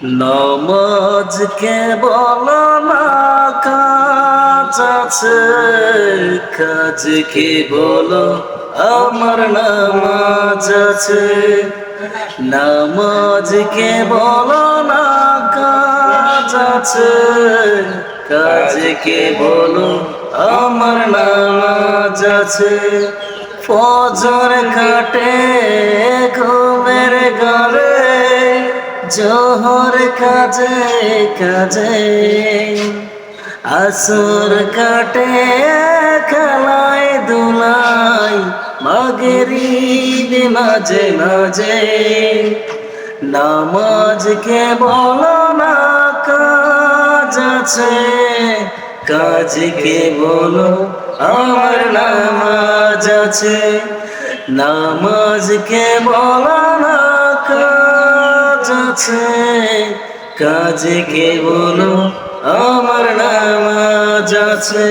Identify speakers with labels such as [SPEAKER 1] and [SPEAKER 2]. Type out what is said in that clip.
[SPEAKER 1] নমাজ কে বলো না কাজ আছে, কাজ কে বলো আমার নামাজ আছে। নামাজ কে বলো না কাজ আছে, কাজ কে বলো আমার নামাজ আছে। ফজর কাটে জোহর কাজে কাজে। আসর কাটে, খেলায় দুলাই। মাগরিব মাঝে মাঝে। নামাজ কে বলো না কাজ আছে। কাজ কে বলো আমার নামাজ আছে। নামাজ কে বলো না আছে। কাজে কে বলো আমার নামাজ আছে।